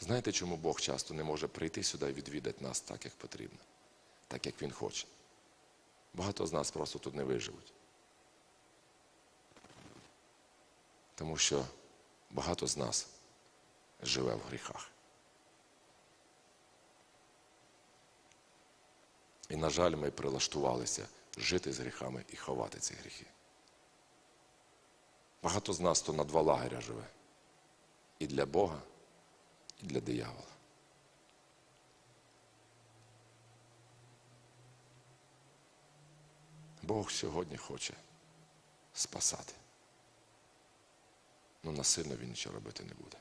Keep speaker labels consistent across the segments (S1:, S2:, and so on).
S1: Знаєте, чому Бог часто не може прийти сюди і відвідати нас так, як потрібно, так, як Він хоче? Багато з нас просто тут не виживуть. Тому що багато з нас живе в гріхах. І, на жаль, ми прилаштувалися жити з гріхами і ховати ці гріхи. Багато з нас то на два лагеря живе. І для Бога, і для диявола. Бог сьогодні хоче спасати. Ну насильно він нічого робити не буде.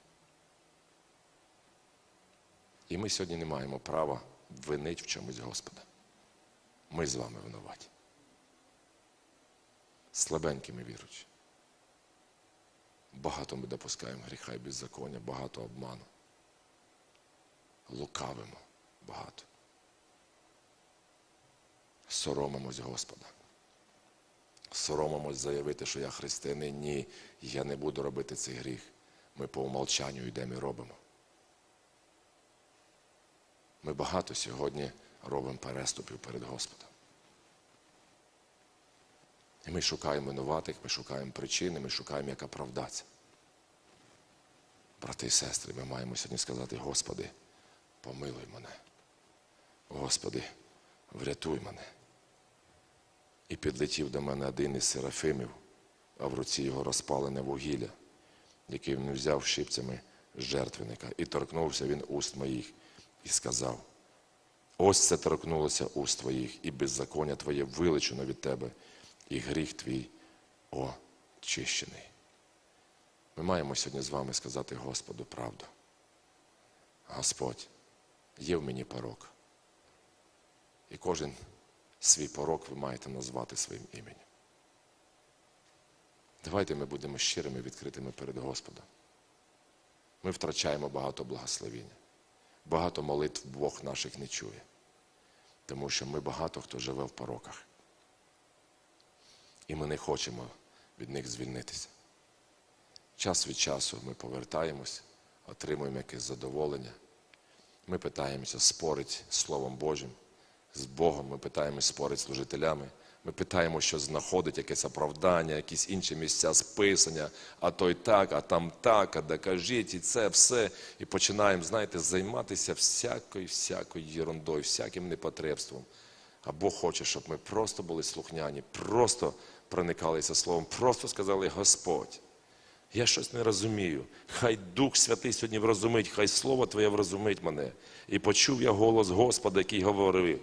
S1: І ми сьогодні не маємо права винити в чомусь Господа. Ми з вами винуваті. Слабенькими віруючи. Багато ми допускаємо гріха і беззаконня, багато обману. Лукавимо багато. Соромимось Господа. Соромимось заявити, що я християнин. Ні, я не буду робити цей гріх. Ми по умолчанню йдемо і робимо. Ми багато сьогодні робимо переступів перед Господом. І ми шукаємо винуватих, ми шукаємо причини, ми шукаємо, як оправдатися. Брати і сестри, ми маємо сьогодні сказати, Господи, помилуй мене. Господи, врятуй мене. І підлетів до мене один із серафимів, а в руці його розпалене вугілля, яке він взяв щипцями з жертвенника, і торкнувся він уст моїх і сказав: Ось це торкнулося уст твоїх, і беззаконня твоє вилечено від тебе, і гріх твій очищений. Ми маємо сьогодні з вами сказати Господу правду. Господь, є в мені порок. І кожен свій порок ви маєте назвати своїм іменем. Давайте ми будемо щирими, відкритими перед Господом. Ми втрачаємо багато благословіння. Багато молитв Бог наших не чує. Тому що ми багато хто живе в пороках. І ми не хочемо від них звільнитися. Час від часу ми повертаємось, отримуємо якесь задоволення. Ми питаємося спорити з Словом Божим, з Богом, ми питаємося спорити з служителями. Ми питаємо, що знаходить якесь оправдання, якісь інші місця списання, а той так, а там так, а докажіть, і це все. І починаємо, знаєте, займатися всякою, всякою ерундою, всяким непотребством. А Бог хоче, щоб ми просто були слухняні, просто проникалися словом, просто сказали Господь. Я щось не розумію. Хай Дух Святий сьогодні врозумить, хай Слово Твоє врозумить мене. І почув я голос Господа, який говорив,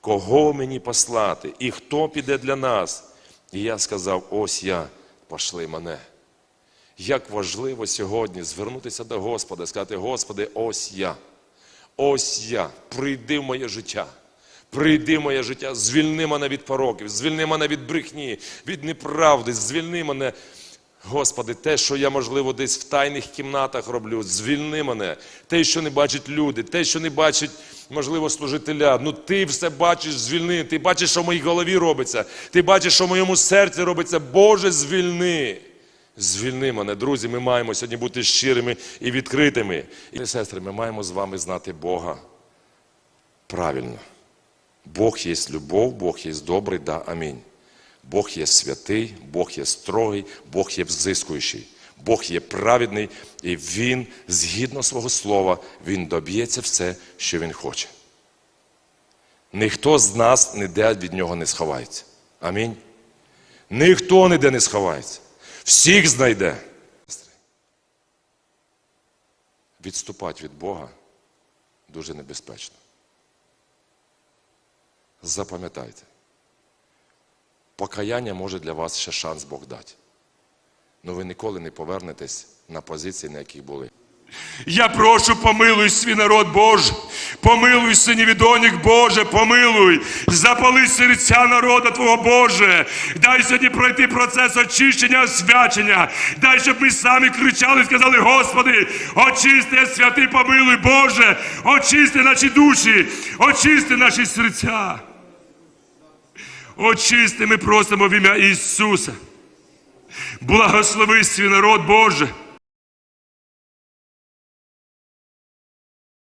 S1: кого мені послати, і хто піде для нас. І я сказав: ось я, пошли мене. Як важливо сьогодні звернутися до Господа, сказати, Господи, ось я, ось я, прийди в моє життя. Прийди моє життя, звільни мене від пороків, звільни мене від брехні, від неправди, звільни мене. Господи, те, що я, можливо, десь в тайних кімнатах роблю, звільни мене, те, що не бачать люди, те, що не бачать, можливо, служителя. Ну ти все бачиш, звільни. Ти бачиш, що в моїй голові робиться. Ти бачиш, що в моєму серці робиться. Боже, звільни. Звільни мене, друзі, ми маємо сьогодні бути щирими і відкритими. І, сестри, ми маємо з вами знати Бога правильно. Бог є любов, Бог є добрий, да, амінь. Бог є святий, Бог є строгий, Бог є взискуючий, Бог є праведний, і Він, згідно свого слова, Він доб'ється все, що Він хоче. Ніхто з нас ніде від нього не сховається. Амінь. Ніхто ніде не сховається. Всіх знайде. Відступати від Бога дуже небезпечно. Запам'ятайте. Покаяння може для вас ще шанс Бог дати. Ну ви ніколи не повернетесь на позиції, на яких були.
S2: Я прошу, помилуй свій народ Боже, помилуй синів і Боже, помилуй, запали серця народа Твого Боже. Дай сьогодні пройти процес очищення, освячення. Дай, щоб ми самі кричали і сказали, Господи, очисти, святий, помилуй, Боже, очисти наші душі, очисти наші серця. Очисти, ми просимо в ім'я Ісуса. Благослови свій народ Боже.